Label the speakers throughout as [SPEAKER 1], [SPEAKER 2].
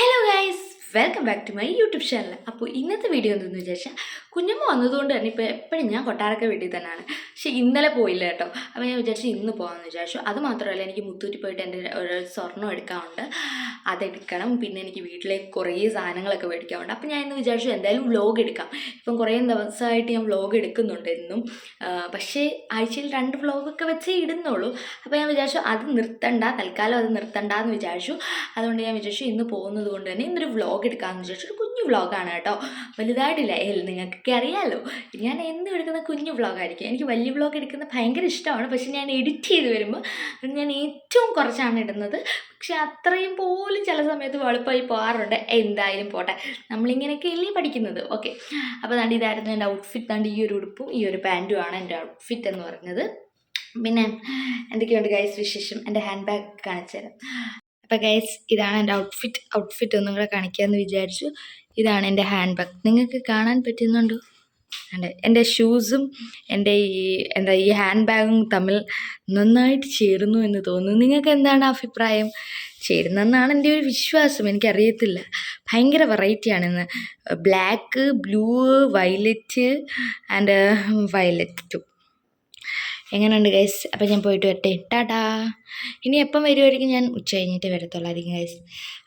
[SPEAKER 1] Hello guys welcome back to my YouTube channel അപ്പോൾ ഇന്നത്തെ video എന്തെന്ന് വിചാരിച്ചാൽ കുഞ്ഞമ്മ വന്നതുകൊണ്ട് തന്നെ ഇപ്പോൾ എപ്പോഴും ഞാൻ കൊട്ടാരക്ക വീട്ടിൽ തന്നെയാണ്. പക്ഷേ ഇന്നലെ പോയില്ല കേട്ടോ. അപ്പോൾ ഞാൻ വിചാരിച്ചു ഇന്ന് പോകാമെന്ന് വിചാരിച്ചു. അത് മാത്രമല്ല എനിക്ക് മുത്തൂറ്റി പോയിട്ട് എന്റെ ഒരു സ്വർണം എടുക്കാറുണ്ട് അതെടുക്കണം. പിന്നെ എനിക്ക് വീട്ടിലേക്ക് കുറേ സാധനങ്ങളൊക്കെ മേടിക്കാറുണ്ട് അപ്പോൾ ഞാൻ ഇന്ന് വിചാരിച്ചു എന്തായാലും വ്ലോഗ് എടുക്കാം. ഇപ്പം കുറേ ദിവസമായിട്ട് ഞാൻ വ്ലോഗ് എടുക്കുന്നുണ്ട് എന്നും. പക്ഷേ ആഴ്ചയിൽ രണ്ട് വ്ലോഗൊക്കെ വെച്ചേ ഇടുന്നുള്ളൂ. അപ്പോൾ ഞാൻ വിചാരിച്ചു അത് നിർത്തണ്ട. തൽക്കാലം അത് നിർത്തണ്ട എന്ന് വിചാരിച്ചു. അതുകൊണ്ട് ഞാൻ വിചാരിച്ചു ഇന്ന് പോകുന്നത് കൊണ്ട് തന്നെ ഇന്നൊരു വ്ലോഗ് എടുക്കാമെന്ന് വിചാരിച്ചു ഒരു കുഞ്ഞു വ്ളോഗാണ് കേട്ടോ. വലുതായിട്ടില്ല. നിങ്ങൾക്കൊക്കെ അറിയാമല്ലോ ഞാൻ എന്നും എടുക്കുന്ന കുഞ്ഞു വ്ളോഗായിരിക്കും എനിക്ക് വലിയ വ്ളോഗ് എടുക്കുന്നത് ഭയങ്കര ഇഷ്ടമാണ്. പക്ഷേ ഞാൻ എഡിറ്റ് ചെയ്ത് വരുമ്പോൾ ഞാൻ ഏറ്റവും കുറച്ചാണ് ഇടുന്നത്. പക്ഷെ അത്രയും പോലും ചില സമയത്ത് വെളുപ്പമായി പോകാറുണ്ട്. എന്തായാലും പോട്ടെ. നമ്മളിങ്ങനെയൊക്കെ അല്ലേ പഠിക്കുന്നത്? ഓക്കെ അപ്പോൾ ദാണ്ട് ഇതായിരുന്നു എന്റെ ഔട്ട്ഫിറ്റ് ദാണ്ട് ഈ ഒരു ഉടുപ്പും ഈ ഒരു പാന്റുമാണ് എന്റെ ഔട്ട്ഫിറ്റ് എന്ന് പറഞ്ഞത്. പിന്നെ എന്തൊക്കെയുണ്ട് ഗൈസ് വിശേഷം? എന്റെ ഹാൻഡ് ബാഗ് കാണിച്ചു തരാം അപ്പോൾ ഗൈസ് ഇതാണ് എന്റെ ഔട്ട്ഫിറ്റ് ഔട്ട്ഫിറ്റ് ഒന്നും കൂടെ കാണിക്കാമെന്ന് വിചാരിച്ചു. ഇതാണ് എന്റെ ഹാൻഡ് ബാഗ് നിങ്ങൾക്ക് കാണാൻ പറ്റുന്നുണ്ടോ? എന്റെ ഷൂസും എന്റെ ഈ എന്താ ഈ ഹാൻഡ് ബാഗും തമ്മിൽ നന്നായിട്ട് ചേരുന്നു എന്ന് തോന്നുന്നു. നിങ്ങൾക്ക് എന്താണ് അഭിപ്രായം? ചേരുന്നെന്നാണ് എന്റെ ഒരു വിശ്വാസം. എനിക്കറിയത്തില്ല. ഭയങ്കര വെറൈറ്റിയാണിന്ന് ബ്ലാക്ക് ബ്ലൂ വയലറ്റ് ആൻഡ് വയലറ്റും എങ്ങനെയുണ്ട് ഗൈസ് അപ്പോൾ ഞാൻ പോയിട്ട് വരട്ടെ. ടാടാ. ഇനി എപ്പം വരുമായിരിക്കും ഞാൻ ഉച്ച കഴിഞ്ഞിട്ട് വരത്തുള്ളായിരിക്കും ഗൈസ്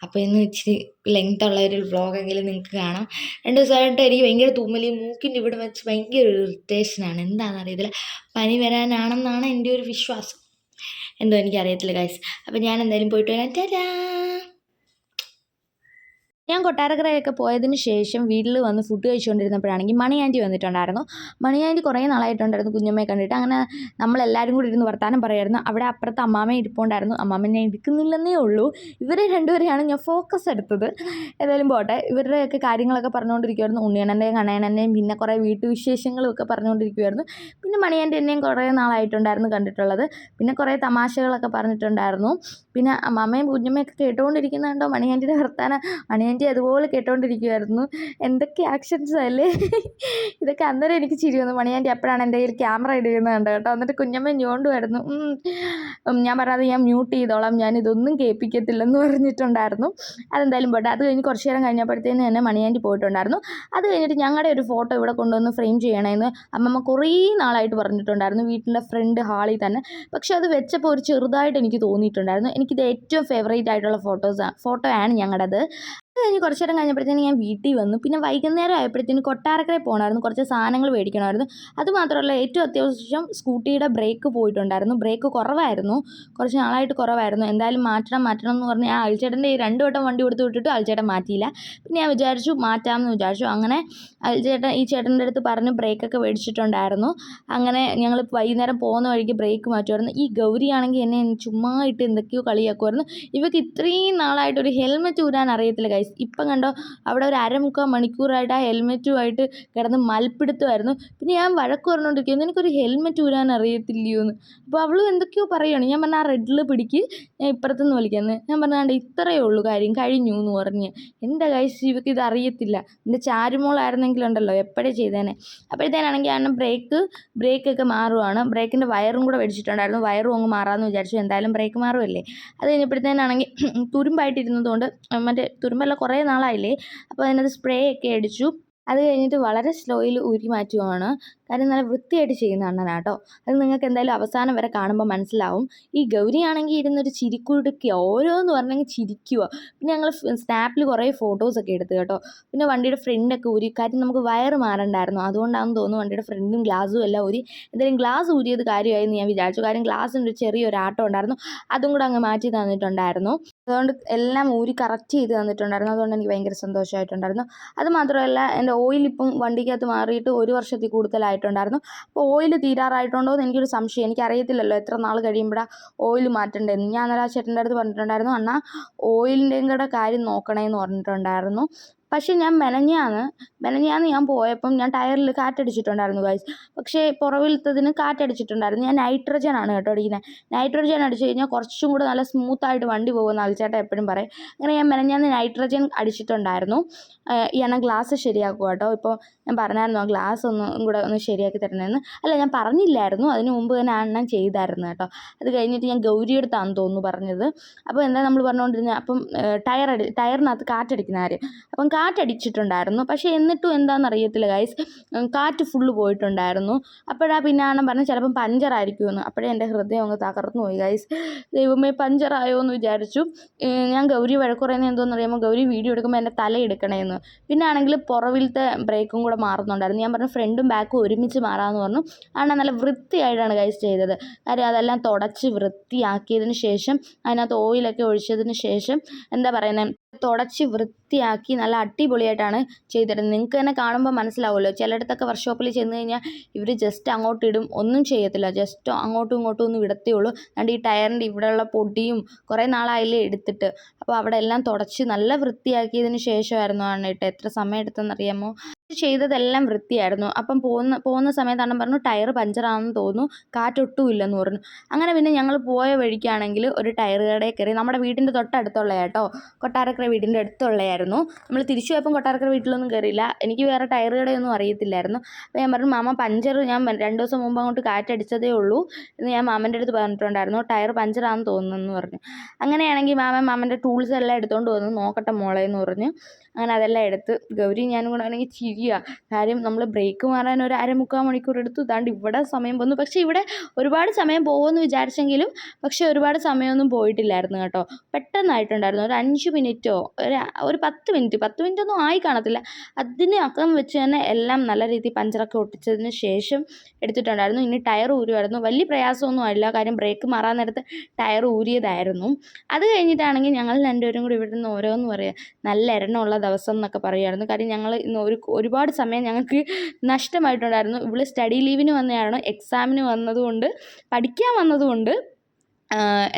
[SPEAKER 1] അപ്പോൾ ഇന്ന് ഇച്ചിരി ലെങ്ത് ഉള്ള ഒരു വ്ളോഗെങ്കിലും നിങ്ങൾക്ക് കാണാം. രണ്ട് ദിവസമായിട്ട് എനിക്ക് ഭയങ്കര തുമ്മലി മൂക്കിന്റെ ഇവിടെ വെച്ച് ഭയങ്കര ഇറിറ്റേഷനാണ് എന്താണെന്ന് അറിയത്തില്ല പനി വരാനാണെന്നാണ് എന്റെ ഒരു വിശ്വാസം. എന്തോ എനിക്കറിയത്തില്ല ഗൈസ് അപ്പോൾ ഞാൻ എന്തായാലും പോയിട്ട് വരാം. ടാറ്റാ ഞാൻ കൊട്ടാരക്കരയൊക്കെ പോയതിന് ശേഷം വീട്ടിൽ വന്ന് ഫുഡ് കഴിച്ചുകൊണ്ടിരുന്നപ്പോഴാണെങ്കിൽ മണി വന്നിട്ടുണ്ടായിരുന്നു. മണി കുറേ നാളായിട്ടുണ്ടായിരുന്നു കുഞ്ഞമ്മയെ കണ്ടിട്ട്. അങ്ങനെ നമ്മളെല്ലാവരും കൂടി ഇരുന്ന് വർത്താനം പറയായിരുന്നു. അവിടെ അപ്പുറത്ത് അമ്മാമ ഇരിപ്പുണ്ടായിരുന്നു. അമ്മാമ്മ ഞാൻ എടുക്കുന്നില്ലെന്നേ ഉള്ളൂ. ഇവരെ രണ്ടുപേരെയാണ് ഞാൻ ഫോക്കസ് എടുത്തത്. ഏതായാലും പോട്ടെ. ഇവരുടെയൊക്കെ കാര്യങ്ങളൊക്കെ പറഞ്ഞുകൊണ്ടിരിക്കുമായിരുന്നു ഉണ്ണിയണ്ണന്റെയും കണയണ്ണന്റെയും പിന്നെ കുറേ വീട്ടുവിശേഷങ്ങളും ഒക്കെ പറഞ്ഞുകൊണ്ടിരിക്കുമായിരുന്നു പിന്നെ മണിയാന്റെ എന്നെയും കുറേ നാളായിട്ടുണ്ടായിരുന്നു കണ്ടിട്ടുള്ളത്. പിന്നെ കുറേ തമാശകളൊക്കെ പറഞ്ഞിട്ടുണ്ടായിരുന്നു. പിന്നെ അമ്മാമ്മയും കുഞ്ഞമ്മയൊക്കെ കേട്ടുകൊണ്ടിരിക്കുന്നുണ്ടോ? മണിയാന്റിയുടെ വർത്താനം? മണിയാന്റി അതുപോലെ കേട്ടോണ്ടിരിക്കുമായിരുന്നു എന്തൊക്കെ ആക്ഷൻസ് അല്ലേ? ഇതൊക്കെ അന്നേരം എനിക്ക് ചിരി വന്നു. മണിയാന്റി അപ്പോഴാണ് എന്റെ കയ്യിൽ ക്യാമറ ഇടുന്നത് കണ്ടത് കേട്ടോ. എന്നിട്ട് കുഞ്ഞമ്മ ഞോണ്ടുമായിരുന്നു. ഞാൻ പറയാതെ ഞാൻ മ്യൂട്ട് ചെയ്തോളാം. ഞാൻ ഇതൊന്നും കേൾപ്പിക്കത്തില്ലെന്ന് പറഞ്ഞിട്ടുണ്ടായിരുന്നു. അതെന്തായാലും പോട്ടെ. അത് കഴിഞ്ഞ് കുറച്ച് നേരം കഴിഞ്ഞപ്പോഴത്തേന് തന്നെ മണിയാന്റി പോയിട്ടുണ്ടായിരുന്നു. അത് കഴിഞ്ഞിട്ട് ഞങ്ങളുടെ ഒരു ഫോട്ടോ ഇവിടെ കൊണ്ടുവന്ന് ഫ്രെയിം ചെയ്യണമെന്ന് അമ്മമ്മ കുറേ നാളായിട്ട് പറഞ്ഞിട്ടുണ്ടായിരുന്നു. വീട്ടിന്റെ ഫ്രണ്ട് ഹാളിൽ തന്നെ. പക്ഷെ അത് വെച്ചപ്പോൾ ഒരു ചെറുതായിട്ട് എനിക്ക് തോന്നിയിട്ടുണ്ടായിരുന്നു. എനിക്കിത് ഏറ്റവും ഫേവറേറ്റ് ആയിട്ടുള്ള ഫോട്ടോസ് ഫോട്ടോ ആണ് ഞങ്ങളുടേത് കഴിഞ്ഞ് കുറച്ച് നേരം കഴിഞ്ഞപ്പോഴത്തേന് ഞാൻ വീട്ടിൽ വന്നു. പിന്നെ വൈകുന്നേരം ആയപ്പോഴത്തേന് കൊട്ടാരക്കര പോകണമായിരുന്നു കുറച്ച് സാധനങ്ങൾ മേടിക്കണമായിരുന്നു. അതുമാത്രമല്ല ഏറ്റവും അത്യാവശ്യം സ്കൂട്ടിയുടെ ബ്രേക്ക് പോയിട്ടുണ്ടായിരുന്നു. ബ്രേക്ക് കുറവായിരുന്നു. കുറച്ച് നാളായിട്ട് കുറവായിരുന്നു. എന്തായാലും മാറ്റണം മാറ്റണം എന്ന് പറഞ്ഞാൽ ആ അൽച്ചേട്ടന്റെ ഈ രണ്ട് വട്ടം വണ്ടി കൊടുത്ത് വിട്ടിട്ട് അൽച്ചേട്ടൻ മാറ്റിയില്ല. പിന്നെ ഞാൻ വിചാരിച്ചു മാറ്റാമെന്ന് വിചാരിച്ചു. അങ്ങനെ അൽച്ചേട്ടൻ ഈ ചേട്ടന്റെ അടുത്ത് പറഞ്ഞ് ബ്രേക്കൊക്കെ മേടിച്ചിട്ടുണ്ടായിരുന്നു. അങ്ങനെ ഞങ്ങൾ വൈകുന്നേരം പോകുന്ന വഴിക്ക് ബ്രേക്ക് മാറ്റുമായിരുന്നു. ഈ ഗൗരിയാണെങ്കിൽ എന്നെ ചുമ്മാ ഇട്ട് എന്തൊക്കെയോ കളിയാക്കുമായിരുന്നു. ഇവർക്ക് ഇത്രയും നാളായിട്ട് ഒരു ഹെൽമെറ്റ് ഊരാൻ അറിയത്തില്ല ഗൈസ് ഇപ്പം കണ്ടോ അവിടെ ഒരു അരമുക്കാൽ മണിക്കൂറായിട്ട് ആ ഹെൽമെറ്റുമായിട്ട് കിടന്ന് മൽപ്പിടുത്തമായിരുന്നു. പിന്നെ ഞാൻ വഴക്ക് പറഞ്ഞുകൊണ്ടിരിക്കുന്നു എനിക്കൊരു ഹെൽമെറ്റ് ഊരാൻ അറിയത്തില്ലയോ എന്ന് അപ്പോൾ അവളും എന്തൊക്കെയോ പറയുകയാണ് ഞാൻ പറഞ്ഞ ആ റെഡിൽ പിടിക്ക് ഞാൻ ഇപ്പുറത്തുനിന്ന് വിളിക്കുന്നത് ഞാൻ പറഞ്ഞാണ്ട് ഇത്രയേ ഉള്ളൂ കാര്യം കഴിഞ്ഞു എന്ന് പറഞ്ഞ്. എന്റെ ഗൈസ് ഇവർക്ക് ഇത് അറിയത്തില്ല. എന്റെ ചാരുമോളായിരുന്നെങ്കിലുണ്ടല്ലോ എപ്പോഴേ ചെയ്തേനെ? അപ്പോഴത്തേനാണെങ്കിൽ ആണ് ബ്രേക്ക് ബ്രേക്കൊക്കെ മാറുവാണ്. ബ്രേക്കിന്റെ വയറും കൂടെ മേടിച്ചിട്ടുണ്ടായിരുന്നു വയറും അങ്ങ് മാറാമെന്ന് വിചാരിച്ചു. എന്തായാലും ബ്രേക്ക് മാറുമല്ലേ അത് കഴിഞ്ഞപ്പോഴത്തേനാണെങ്കിൽ തുരുമ്പായിട്ടിരുന്നതുകൊണ്ട് മറ്റേ തുരുമ്പെല്ലാം കുറേ നാളായില്ലേ. അപ്പോൾ അതിനകത്ത് സ്പ്രേ ഒക്കെ അടിച്ചു. അത് കഴിഞ്ഞിട്ട് വളരെ സ്ലോയിൽ ഊരി മാറ്റുവാണ്. കാര്യം നല്ല വൃത്തിയായിട്ട് ചെയ്യുന്ന അണ്ണനാട്ടോ. അത് നിങ്ങൾക്ക് എന്തായാലും അവസാനം വരെ കാണുമ്പോൾ മനസ്സിലാവും. ഈ ഗൗരിയാണെങ്കിൽ ഇരുന്നൊരു ചിരിക്കുടുക്കുക ഓരോന്ന് പറഞ്ഞെങ്കിൽ ചിരിക്കുക പിന്നെ ഞങ്ങൾ സ്നാപ്പിൽ കുറേ ഫോട്ടോസൊക്കെ എടുത്തു കേട്ടോ. പിന്നെ വണ്ടിയുടെ ഫ്രണ്ടൊക്കെ ഊരി കാര്യം നമുക്ക് വയറ് മാറണ്ടായിരുന്നു. അതുകൊണ്ടാണെന്ന് തോന്നുന്നു വണ്ടിയുടെ ഫ്രണ്ടും ഗ്ലാസും എല്ലാം ഊരി. എന്തായാലും ഗ്ലാസ് ഊരിയത് കാര്യമായി എന്ന് ഞാൻ വിചാരിച്ചു. കാര്യം ഗ്ലാസിന്റെ ഒരു ചെറിയൊരു ആട്ടം ഉണ്ടായിരുന്നു. അതും കൂടെ അങ്ങ് മാറ്റി തന്നിട്ടുണ്ടായിരുന്നു. അതുകൊണ്ട് എല്ലാം ഊരി കറക്റ്റ് ചെയ്ത് തന്നിട്ടുണ്ടായിരുന്നു. അതുകൊണ്ട് എനിക്ക് ഭയങ്കര സന്തോഷമായിട്ടുണ്ടായിരുന്നു. അത് മാത്രമല്ല എന്റെ ഓയിൽ ഇപ്പം വണ്ടിക്കകത്ത് മാറിയിട്ട് ഒരു വർഷത്തിൽ കൂടുതലായിട്ടുണ്ടായിരുന്നു അപ്പോൾ ഓയിൽ തീരാറായിട്ടുണ്ടോ എന്ന് എനിക്കൊരു സംശയം. എനിക്കറിയത്തില്ലല്ലോ എത്ര നാൾ കഴിയുമ്പോഴാണ് ഓയിൽ മാറ്റേണ്ടതെന്ന്. ഞാൻ അന്നേരം ആ ചേട്ടന്റെ അടുത്ത് പറഞ്ഞിട്ടുണ്ടായിരുന്നു അണ്ണാ ഓയിലിന്റെയും കൂടെ കാര്യം നോക്കണേന്ന് പറഞ്ഞിട്ടുണ്ടായിരുന്നു. പക്ഷേ ഞാൻ മെനഞ്ഞാന്ന് മെനഞ്ഞാന്ന് ഞാൻ പോയപ്പം ഞാൻ ടയറിൽ കാറ്റടിച്ചിട്ടുണ്ടായിരുന്നു ഗൈസ് പക്ഷേ പുറവിലത്തതിന് കാറ്റടിച്ചിട്ടുണ്ടായിരുന്നു. ഞാൻ നൈട്രജൻ ആണ് കേട്ടോ അടിക്കുന്നത് നൈട്രജൻ അടിച്ചു കഴിഞ്ഞാൽ കുറച്ചും കൂടെ നല്ല സ്മൂത്തായിട്ട് വണ്ടി പോകുമെന്ന് അൽച്ചേട്ടൻ എപ്പോഴും പറയും. അങ്ങനെ ഞാൻ മെനഞ്ഞാന്ന് നൈട്രജൻ അടിച്ചിട്ടുണ്ടായിരുന്നു. എണ്ണ ഗ്ലാസ് ശരിയാക്കുക കേട്ടോ. ഇപ്പോൾ ഞാൻ പറഞ്ഞായിരുന്നു ആ ഗ്ലാസ് ഒന്നും കൂടെ ഒന്ന് ശരിയാക്കി തരണമെന്ന് അല്ല ഞാൻ പറഞ്ഞില്ലായിരുന്നു. അതിന് മുമ്പ് തന്നെ ആ അണ്ണൻ ചെയ്തായിരുന്നു കേട്ടോ. അത് കഴിഞ്ഞിട്ട് ഞാൻ ഗൗരി അടുത്താണെന്ന് തോന്നുന്നു പറഞ്ഞത്. അപ്പോൾ എന്താ നമ്മൾ പറഞ്ഞുകൊണ്ടിരുന്നത് അപ്പം ടയർ അടി ടയറിനകത്ത് കാറ്റടിക്കുന്ന ആര് അപ്പം കാറ്റടിച്ചിട്ടുണ്ടായിരുന്നു. പക്ഷേ എന്നിട്ടും എന്താണെന്ന് അറിയത്തില്ല ഗൈസ് കാറ്റ് ഫുള്ള് പോയിട്ടുണ്ടായിരുന്നു. അപ്പോഴാ പിന്നെ അണ്ണൻ പറഞ്ഞത് ചിലപ്പം പഞ്ചറായിരിക്കുമെന്ന് അപ്പോഴേ എന്റെ ഹൃദയം അങ്ങ് തകർന്നു പോയി ഗൈസ് ദൈവമേ പഞ്ചറായോ എന്ന് വിചാരിച്ചു. ഞാൻ ഗൗരി വഴക്കുറയുന്നത് എന്തോന്ന് അറിയാമോ? ഗൗരി വീഡിയോ എടുക്കുമ്പോൾ എന്റെ തല എടുക്കണേന്ന്. പിന്നെ ആണെങ്കിൽ പുറവിലത്തെ ബ്രേക്കും മാറുന്നുണ്ടായിരുന്നു. ഞാൻ പറഞ്ഞു ഫ്രണ്ടും ബാക്കും ഒരുമിച്ച് മാറാമെന്ന് പറഞ്ഞു. അണ്ണ നല്ല വൃത്തിയായിട്ടാണ് ഗൈസ് ചെയ്തത്. കാര്യം അതെല്ലാം തുടച്ച് വൃത്തിയാക്കിയതിന് ശേഷം അതിനകത്ത് ഓയിലൊക്കെ ഒഴിച്ചതിന് ശേഷം എന്താ പറയുന്നത് തുടച്ച് വൃത്തിയാക്കി നല്ല അടിപൊളിയായിട്ടാണ് ചെയ്തിരുന്നത്. നിങ്ങൾക്ക് തന്നെ കാണുമ്പോൾ മനസ്സിലാവുമല്ലോ ചിലയിടത്തൊക്കെ വർക്ക്ഷോപ്പിൽ ചെന്ന് കഴിഞ്ഞാൽ ഇവർ ജസ്റ്റ് അങ്ങോട്ട് ഇടും. ഒന്നും ചെയ്യത്തില്ല. ജസ്റ്റ് അങ്ങോട്ടും ഇങ്ങോട്ടും ഒന്നും ഇടത്തേ ഉള്ളൂ. അതുകൊണ്ട് ഈ ടയറിന്റെ ഇവിടെയുള്ള പൊടിയും കുറേ നാളായില്ലേ എടുത്തിട്ട്. അപ്പോൾ അവിടെ എല്ലാം തുടച്ച് നല്ല വൃത്തിയാക്കിയതിന് ശേഷമായിരുന്നു ആണ് കേട്ടോ എത്ര സമയം എടുത്തെന്നറിയാമോ ചെയ്തതെല്ലാം വൃത്തിയായിരുന്നു. അപ്പം പോകുന്ന പോകുന്ന സമയത്താണ് പറഞ്ഞു ടയർ പഞ്ചറാണെന്ന് തോന്നുന്നു കാറ്റൊട്ടും ഇല്ലെന്ന് പറഞ്ഞു. അങ്ങനെ പിന്നെ ഞങ്ങൾ പോയ വഴിക്കാണെങ്കിൽ ഒരു ടയർ കടയിൽ കയറി നമ്മുടെ വീടിന്റെ തൊട്ടടുത്തുള്ള കേട്ടോ കൊട്ടാരക്കര വീടിന്റെ അടുത്തുള്ളതായിരുന്നു നമ്മൾ തിരിച്ചു പോയപ്പം കൊട്ടാരക്കര വീട്ടിലൊന്നും കയറിയില്ല. എനിക്ക് വേറെ ടയർ കടയൊന്നും അറിയത്തില്ലായിരുന്നു. അപ്പോൾ ഞാൻ പറഞ്ഞു മാമ പഞ്ചർ ഞാൻ രണ്ട് ദിവസം മുമ്പ് അങ്ങോട്ട് കാറ്റടിച്ചതേ ഉള്ളൂ. എന്ന് ഞാൻ മാമന്റെ അടുത്ത് പറഞ്ഞിട്ടുണ്ടായിരുന്നു ടയർ പഞ്ചറാണെന്ന് തോന്നുന്നു എന്ന് പറഞ്ഞു. അങ്ങനെയാണെങ്കിൽ മാമൻ മാമന്റെ ടൂൾസ് എല്ലാം എടുത്തുകൊണ്ട് വന്ന് നോക്കട്ടെ മോളെ എന്ന് പറഞ്ഞു. അങ്ങനെ അതെല്ലാം എടുത്ത് ഗൗരി ഞാനും കൂടെ ആണെങ്കിൽ ചിരിയുക കാര്യം നമ്മൾ ബ്രേക്ക് മാറാൻ ഒരു അരമുക്കാൽ മണിക്കൂർ എടുത്തു. ഇതാണ്ട് ഇവിടെ സമയം വന്നു. പക്ഷേ ഇവിടെ ഒരുപാട് സമയം പോകുമെന്ന് വിചാരിച്ചെങ്കിലും പക്ഷേ ഒരുപാട് സമയമൊന്നും പോയിട്ടില്ലായിരുന്നു കേട്ടോ. പെട്ടെന്നായിട്ടുണ്ടായിരുന്നു. ഒരു അഞ്ച് മിനിറ്റോ ഒരു ഒരു പത്ത് മിനിറ്റ് പത്ത് മിനിറ്റ് ഒന്നും ആയി കാണത്തില്ല. അതിന് അക്കം വെച്ച് തന്നെ എല്ലാം നല്ല രീതിയിൽ പഞ്ചറൊക്കെ ഒട്ടിച്ചതിന് ശേഷം എടുത്തിട്ടുണ്ടായിരുന്നു. ഇനി ടയർ ഊരുമായിരുന്നു. വലിയ പ്രയാസമൊന്നും ആയില്ല കാര്യം ബ്രേക്ക് മാറാൻ നേരത്ത് ടയർ ഊരിയതായിരുന്നു. അത് കഴിഞ്ഞിട്ടാണെങ്കിൽ ഞങ്ങൾ രണ്ടുപേരും കൂടി ഇവിടെ നിന്ന് ഓരോന്ന് പറയുക നല്ല എണ്ണമുള്ള ദിവസം എന്നൊക്കെ പറയുമായിരുന്നു കാര്യം ഞങ്ങൾ ഇന്ന് ഒരു ഒരുപാട് സമയം ഞങ്ങൾക്ക് നഷ്ടമായിട്ടുണ്ടായിരുന്നു. ഇവിടെ സ്റ്റഡി ലീവിന് വന്നതാണ് എക്സാമിന് വന്നതുകൊണ്ട് പഠിക്കാൻ വന്നതുകൊണ്ട്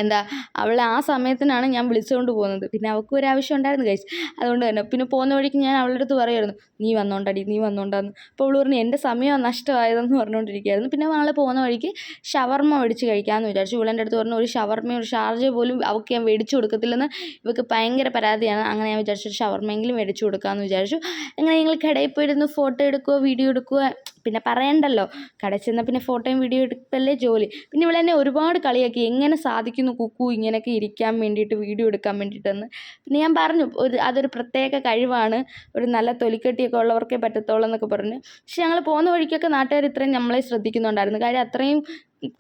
[SPEAKER 1] എന്താ അവളെ ആ സമയത്തിനാണ് ഞാൻ വിളിച്ചുകൊണ്ട് പോകുന്നത്. പിന്നെ അവൾക്ക് ഒരു ആവശ്യം ഉണ്ടായിരുന്നു കഴിച്ച് അതുകൊണ്ട് തന്നെ. പിന്നെ പോകുന്ന വഴിക്ക് ഞാൻ അവളുടെ അടുത്ത് പറയുമായിരുന്നു നീ വന്നോണ്ടടി നീ വന്നോണ്ടാന്ന്. അപ്പോൾ അവൾ പറഞ്ഞു എന്റെ സമയം നഷ്ടമായതെന്ന് പറഞ്ഞുകൊണ്ടിരിക്കുകയായിരുന്നു പിന്നെ നാളെ പോകുന്ന വഴിക്ക് ഷവർമ്മ മേടിച്ച് കഴിക്കാമെന്ന് വിചാരിച്ചു. ഇവളെന്റെ അടുത്ത് പറഞ്ഞു ഒരു ഷവർമ്മ ഒരു ഷാർജ പോലും അവൾക്ക് ഞാൻ മേടിച്ചു കൊടുക്കത്തില്ലെന്ന് ഇവൾക്ക് ഭയങ്കര പരാതിയാണ്. അങ്ങനെ ഞാൻ വിചാരിച്ചു ഒരു ഷവർമ്മയെങ്കിലും മേടിച്ചു കൊടുക്കാമെന്ന് വിചാരിച്ചു. അങ്ങനെ ഞങ്ങൾ കടയിൽ പോയിരുന്നു ഫോട്ടോ എടുക്കുക വീഡിയോ എടുക്കുക പിന്നെ പറയണ്ടല്ലോ. കടയിൽ ചെന്നാൽ പിന്നെ ഫോട്ടോയും വീഡിയോ എടുക്കല്ലേ ജോലി. പിന്നെ ഇവളെന്നെ ഒരുപാട് കളിയാക്കി. എങ്ങനെ സാധിക്കുന്നു കുക്കു ഇങ്ങനെയൊക്കെ ഇരിക്കാൻ വേണ്ടിയിട്ട് വീഡിയോ എടുക്കാൻ വേണ്ടിയിട്ടെന്ന്. പിന്നെ ഞാൻ പറഞ്ഞു ഒരു അതൊരു പ്രത്യേക കഴിവാണ്. ഒരു നല്ല തൊലിക്കെട്ടിയൊക്കെ ഉള്ളവർക്കേ പറ്റത്തുള്ളൂ എന്നൊക്കെ പറഞ്ഞു. പക്ഷെ ഞങ്ങൾ പോകുന്ന വഴിക്കൊക്കെ നാട്ടുകാർ ഇത്രയും നമ്മളെ ശ്രദ്ധിക്കുന്നുണ്ടായിരുന്നു. കാര്യം അത്രയും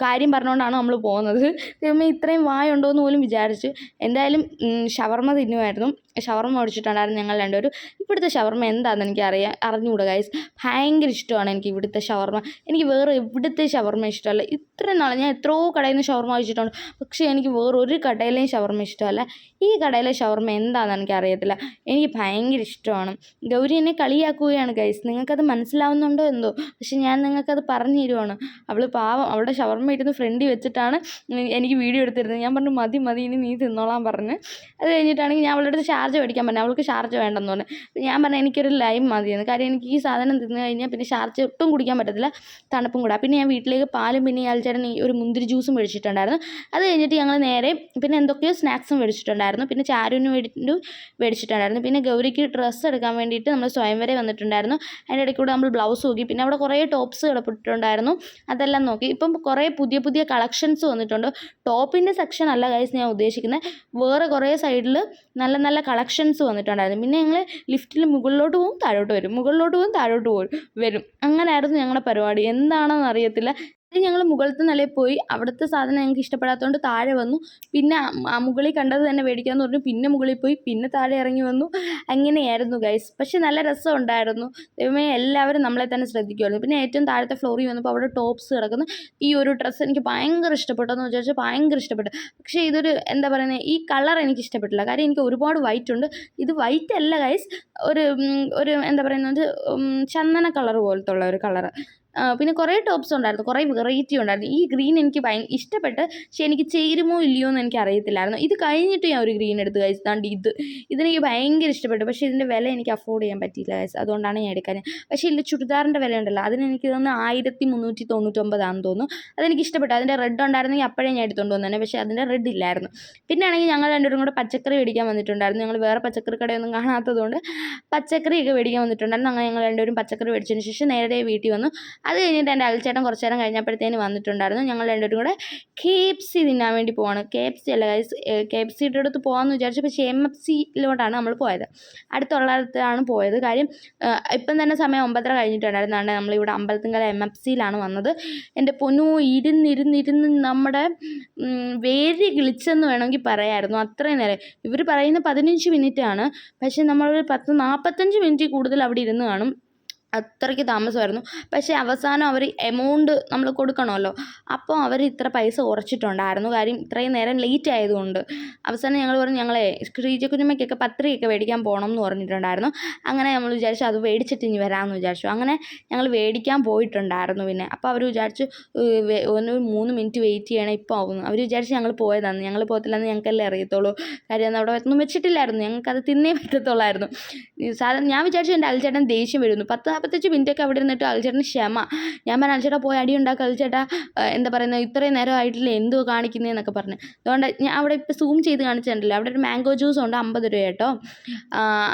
[SPEAKER 1] കാര്യം പറഞ്ഞുകൊണ്ടാണ് നമ്മൾ പോകുന്നത്. ദൈവമേ ഇത്രയും വായുണ്ടോ എന്ന് പോലും വിചാരിച്ചു എന്തായാലും ഷവർമ്മ തിന്നുമായിരുന്നു. ഷവർമ്മ മേടിച്ചിട്ടുണ്ടായിരുന്നു ഞങ്ങൾ രണ്ടുപേരും. ഇവിടുത്തെ ഷവർമ്മ എന്താണെന്ന് എനിക്ക് അറിയാം അറിഞ്ഞുകൂടാ ഗൈസ് ഭയങ്കര ഇഷ്ടമാണ് എനിക്ക് ഇവിടുത്തെ ഷവർമ്മ എനിക്ക് വേറെ ഇവിടുത്തെ ഷവർമ്മ ഇഷ്ടമല്ല. ഇത്രയും നാളെ ഞാൻ എത്രയോ കടയിൽ നിന്ന് ഷവർമ്മ കഴിച്ചിട്ടുണ്ട് പക്ഷേ എനിക്ക് വേറെ ഒരു കടയിലെയും ഷവർമ്മ ഇഷ്ടമല്ല. ഈ കടയിലെ ഷവർമ്മ എന്താണെന്ന് എനിക്ക് അറിയത്തില്ല. എനിക്ക് ഭയങ്കര ഇഷ്ടമാണ്. ഗൗരി എന്നെ കളിയാക്കുകയാണ് ഗൈസ് നിങ്ങൾക്കത് മനസ്സിലാവുന്നുണ്ടോ എന്തോ? പക്ഷെ ഞാൻ നിങ്ങൾക്കത് പറഞ്ഞു തരുവാണ്. അവൾ പാവം അവളുടെ ഷവർമ്മ ഇരുന്ന് ഫ്രണ്ടിൽ വെച്ചിട്ടാണ് എനിക്ക് വീഡിയോ എടുത്തിരുന്നത്. ഞാൻ പറഞ്ഞു മതി മതി ഇനി നീ തിന്നോളാൻ പറഞ്ഞ്. അത് കഴിഞ്ഞിട്ടാണെങ്കിൽ ഞാൻ അവളുടെ അടുത്ത് ചാർജ് മേടിക്കാൻ പറഞ്ഞു. അവൾക്ക് ചാർജ് വേണ്ടെന്ന് പറഞ്ഞു. ഞാൻ പറഞ്ഞു എനിക്കൊരു ലൈം മതിയെന്ന്. കാര്യം എനിക്ക് ഈ സാധനം തിന്നു കഴിഞ്ഞാൽ പിന്നെ ചാർജ് ഒട്ടും കുടിക്കാൻ പറ്റത്തില്ല തണുപ്പും കൂടാ. പിന്നെ ഞാൻ വീട്ടിലേക്ക് പാലും പിന്നെ ഈ ഒരു മുന്തിരി ജ്യൂസും മേടിച്ചിട്ടുണ്ടായിരുന്നു. അത് കഴിഞ്ഞിട്ട് ഞങ്ങൾ നേരെ പിന്നെ എന്തൊക്കെയോ സ്നാക്സും മേടിച്ചിട്ടുണ്ടായിരുന്നു. പിന്നെ ചാരുവിന് വേണ്ടിയിട്ടും മേടിച്ചിട്ടുണ്ടായിരുന്നു. പിന്നെ ഗൗരിക്ക് ഡ്രസ്സ് എടുക്കാൻ വേണ്ടിയിട്ട് നമ്മൾ സ്വയംവരെ വന്നിട്ടുണ്ടായിരുന്നു. അതിന്റെ ഇടയ്ക്ക് കൂടെ നമ്മൾ ബ്ലൗസ് നോക്കി പിന്നെ അവിടെ കുറേ ടോപ്സ് കിടപ്പിട്ടുണ്ടായിരുന്നു അതെല്ലാം നോക്കി. ഇപ്പം കുറേ പുതിയ പുതിയ കളക്ഷൻസ് വന്നിട്ടുണ്ട്. ടോപ്പിന്റെ സെക്ഷൻ അല്ല ഗൈസ് ഞാൻ ഉദ്ദേശിക്കുന്നത് വേറെ കുറേ സൈഡിൽ നല്ല നല്ല കളക്ഷൻസ് വന്നിട്ടുണ്ടായിരുന്നു. പിന്നെ ഞങ്ങൾ ലിഫ്റ്റിൽ മുകളിലോട്ട് പോകും താഴോട്ട് വരും. മുകളിലോട്ട് പോകും താഴോട്ട് പോകും വരും. അങ്ങനെയായിരുന്നു ഞങ്ങളുടെ പരിപാടി. എന്താണെന്ന് അറിയത്തില്ല ഞങ്ങൾ മുകളിലത്തെ നിലയിൽ പോയി. അവിടുത്തെ സാധനം ഞങ്ങൾക്ക് ഇഷ്ടപ്പെടാത്തതുകൊണ്ട് താഴെ വന്നു. പിന്നെ മുകളിൽ കണ്ടത് തന്നെ മേടിക്കാമെന്ന് പറഞ്ഞു. പിന്നെ മുകളിൽ പോയി. പിന്നെ താഴെ ഇറങ്ങി വന്നു. അങ്ങനെയായിരുന്നു ഗൈസ് പക്ഷേ നല്ല രസം ഉണ്ടായിരുന്നു. ദൈവമേ എല്ലാവരും നമ്മളെ തന്നെ ശ്രദ്ധിക്കുമായിരുന്നു പിന്നെ ഏറ്റവും താഴത്തെ ഫ്ലോറിൽ വന്നപ്പോൾ അവിടെ ടോപ്സ് കിടക്കുന്നു. ഈ ഒരു ഡ്രസ്സ് എനിക്ക് ഭയങ്കര ഇഷ്ടപ്പെട്ടെന്ന് വിചാരിച്ചാൽ ഭയങ്കര ഇഷ്ടപ്പെട്ടു. പക്ഷേ ഇതൊരു എന്താ പറയുന്നത് ഈ കളർ എനിക്ക് ഇഷ്ടപ്പെട്ടില്ല. കാര്യം എനിക്ക് ഒരുപാട് വൈറ്റ് ഉണ്ട്. ഇത് വൈറ്റ് അല്ല ഗൈസ് ഒരു ഒരു എന്താ പറയുന്നത് ചന്ദന കളർ പോലത്തെ ഉള്ള ഒരു കളർ പിന്നെ കുറേ ടോപ്സ് ഉണ്ടായിരുന്നു കുറേ വെറൈറ്റി ഉണ്ടായിരുന്നു. ഈ ഗ്രീൻ എനിക്ക് ഭയ ഇഷ്ടപ്പെട്ട് പക്ഷേ എനിക്ക് ചേരുമോ ഇല്ലയോ എന്ന് എനിക്ക് അറിയത്തില്ലായിരുന്നു. ഇത് കഴിഞ്ഞിട്ട് ഞാൻ ഒരു ഗ്രീൻ എടുത്ത് കഴിച്ചു ദാണ്ട് ഇത് ഇതെനിക്ക് ഭയങ്കര ഇഷ്ടപ്പെട്ടു. പക്ഷേ ഇതിന്റെ വില എനിക്ക് അഫോർഡ് ചെയ്യാൻ പറ്റിയില്ല ഗൈസ് അതുകൊണ്ടാണ് ഞാൻ എടുക്കാൻ. പക്ഷേ ഇതിന്റെ ചുരിദാറിന്റെ വില ഉണ്ടല്ലോ അതിന് എനിക്ക് തോന്നുന്നു ആയിരത്തി മുന്നൂറ്റി തൊണ്ണൂറ്റൊമ്പതാണെന്ന് തോന്നുന്നു. അതെനിക്ക് ഇഷ്ടപ്പെട്ടു. അതിന്റെ റെഡ് ഉണ്ടായിരുന്നെങ്കിൽ അപ്പോഴേ ഞാൻ എടുത്തുകൊണ്ട് വന്നേനെ. പക്ഷേ അതിന്റെ റെഡ് ഇല്ലായിരുന്നു. പിന്നെ ആണെങ്കിൽ ഞങ്ങൾ രണ്ടുപേരും കൂടെ പച്ചക്കറി മേടിക്കാൻ വന്നിട്ടുണ്ടായിരുന്നു. ഞങ്ങൾ വേറെ പച്ചക്കറി കടയൊന്നും കാണാത്തതുകൊണ്ട് പച്ചക്കറിയൊക്കെ മേടിക്കാൻ വന്നിട്ടുണ്ടായിരുന്നു. അങ്ങനെ ഞങ്ങൾ രണ്ടുപേരും പച്ചക്കറി മേടിച്ചതിന് ശേഷം നേരെ വീട്ടിൽ വന്നു. അത് കഴിഞ്ഞിട്ട് എന്റെ അൽച്ചേട്ടൻ കുറച്ച് നേരം കഴിഞ്ഞപ്പോഴത്തേന് വന്നിട്ടുണ്ടായിരുന്നു. ഞങ്ങൾ രണ്ടുപേരും കൂടെ കെ എഫ് സി തിന്നാൻ വേണ്ടി പോവാണ്. കെ എഫ് സി അല്ല കെ എഫ് സിയുടെ അടുത്ത് പോകാമെന്ന് വിചാരിച്ചു. പക്ഷേ എം എഫ് സിയിലോട്ടാണ് നമ്മൾ പോയത്. അടുത്തുള്ളടത്താണ് പോയത്. കാര്യം ഇപ്പം തന്നെ സമയം ഒമ്പതര കഴിഞ്ഞിട്ടുണ്ടായിരുന്നു. അതുകൊണ്ട് നമ്മളിവിടെ അമ്പലത്തിങ്കല എം എഫ് സിയിലാണ് വന്നത്. എന്റെ പൊന്നു ഇരുന്നിരുന്നിരുന്ന് നമ്മുടെ വേര് കിളിച്ചെന്ന് വേണമെങ്കിൽ പറയായിരുന്നു. അത്രയും നേരം. ഇവർ പറയുന്ന പതിനഞ്ച് മിനിറ്റാണ്. പക്ഷേ നമ്മളൊരു പത്ത് നാൽപ്പത്തഞ്ച് മിനിറ്റ് കൂടുതൽ അവിടെ ഇരുന്ന് കാണും. അത്രയ്ക്ക് താമസമായിരുന്നു. പക്ഷേ അവസാനം അവർ എമൗണ്ട് നമ്മൾ കൊടുക്കണമല്ലോ. അപ്പോൾ അവർ ഇത്ര പൈസ കുറച്ചിട്ടുണ്ടായിരുന്നു. കാര്യം ഇത്രയും നേരം ലേറ്റ് ആയതുകൊണ്ട്. അവസാനം ഞങ്ങൾ പറഞ്ഞു ഞങ്ങളെ ശ്രീജക്കുഞ്ഞമ്മയ്ക്കൊക്കെ പത്രികയൊക്കെ മേടിക്കാൻ പോകണം എന്ന് പറഞ്ഞിട്ടുണ്ടായിരുന്നു. അങ്ങനെ നമ്മൾ വിചാരിച്ചു അത് മേടിച്ചിട്ട് ഇനി വരാമെന്ന് വിചാരിച്ചു. അങ്ങനെ ഞങ്ങൾ മേടിക്കാൻ പോയിട്ടുണ്ടായിരുന്നു പിന്നെ. അപ്പോൾ അവർ വിചാരിച്ചു ഒന്ന് മൂന്ന് മിനിറ്റ് വെയിറ്റ് ചെയ്യണം ഇപ്പോൾ ആവുന്നു. അവർ വിചാരിച്ച് ഞങ്ങൾ പോയതാണ് ഞങ്ങൾ പോകത്തില്ലെന്ന് ഞങ്ങൾക്കല്ലേ അറിയത്തുള്ളൂ. കാര്യം അവിടെ ഒന്നും വെച്ചിട്ടില്ലായിരുന്നു. ഞങ്ങൾക്കത് തിന്നേ പറ്റത്തുള്ളായിരുന്നു. സാധാരണ ഞാൻ വിചാരിച്ചു എന്റെ അൽച്ചേട്ടൻ ദേഷ്യം വരുന്നു. പത്ത് നാൽപ്പത്തഞ്ച് മിനിറ്റൊക്കെ അവിടെ ഇരുന്നിട്ട് അൽച്ചേട്ടന് ക്ഷമ. ഞാൻ പറഞ്ഞു അൽച്ചേട്ടാ പോയി അടി ഉണ്ടാക്കുക അൽച്ചേട്ടാ എന്താ പറയുന്നത് ഇത്രയും നേരം ആയിട്ടില്ല എന്തോ കാണിക്കുന്നതെന്നൊക്കെ പറഞ്ഞു. അതുകൊണ്ട് ഞാൻ അവിടെ ഇപ്പോൾ സൂം ചെയ്ത് കാണിച്ചിട്ടുണ്ടല്ലോ. അവിടെ ഒരു മാംഗോ ജ്യൂസ് ഉണ്ട് അമ്പത് രൂപ കേട്ടോ.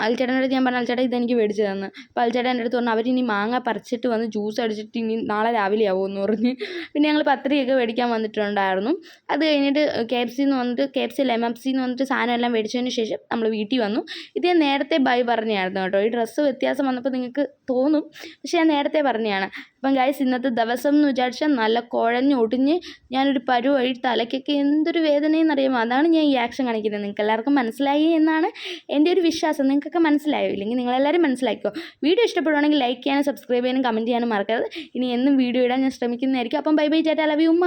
[SPEAKER 1] അൽച്ചേട്ടന്റെ ഞാൻ പറഞ്ഞു അൽച്ചേട്ടാ ഇതെനിക്ക് മേടിച്ച് തന്നു. അപ്പോൾ അൽച്ചേട്ടൻ എന്റെ അടുത്ത് പറഞ്ഞു ഇനി മാങ്ങ പറിച്ചിട്ട് വന്ന് ജ്യൂസ് അടിച്ചിട്ട് ഇനി നാളെ രാവിലെ ആവുമെന്ന് പറഞ്ഞ്. പിന്നെ ഞങ്ങൾ പത്രികയൊക്കെ മേടിക്കാൻ വന്നിട്ടുണ്ടായിരുന്നു. അത് കഴിഞ്ഞിട്ട് കെ എഫ് സിന്ന് വന്നിട്ട് K F C M F സിന്ന് വന്നിട്ട് സാധനം എല്ലാം മേടിച്ചതിന് ശേഷം നമ്മൾ വീട്ടിൽ വന്നു. ഇത് ഞാൻ നേരത്തെ ബൈ പറഞ്ഞായിരുന്നു കേട്ടോ. ഈ ഡ്രസ്സ് വ്യത്യാസം വന്നപ്പോൾ നിങ്ങൾക്ക് തോന്നും പക്ഷേ ഞാൻ നേരത്തെ പറഞ്ഞതാണ്. അപ്പം ഗൈസ് ഇന്നത്തെ ദിവസം എന്ന് വിചാരിച്ചാൽ നല്ല കുഴഞ്ഞ് ഒടിഞ്ഞ് ഞാനൊരു പരുവഴി തലയ്ക്കൊക്കെ എന്തൊരു വേദനയെന്നറിയാമോ അതാണ് ഞാൻ ഈ ആക്ഷൻ കാണിക്കുന്നത്. നിങ്ങൾക്ക് എല്ലാവർക്കും മനസ്സിലായി എന്നാണ് എന്റെ ഒരു വിശ്വാസം. നിങ്ങൾക്കൊക്കെ മനസ്സിലായോ? ഇല്ലെങ്കിൽ നിങ്ങളെല്ലാവരും മനസ്സിലാക്കിക്കോ. വീഡിയോ ഇഷ്ടപ്പെടുവാണെങ്കിൽ ലൈക്ക് ചെയ്യാനും സബ്സ്ക്രൈബ് ചെയ്യാനും കമന്റ് ചെയ്യാനും മറക്കരുത്. ഇനി എന്നും വീഡിയോ ഇടാൻ ഞാൻ ശ്രമിക്കുന്നതായിരിക്കും. അപ്പം ബൈ ബൈ ചേട്ടാ ലവ് യു ഉമ്മ.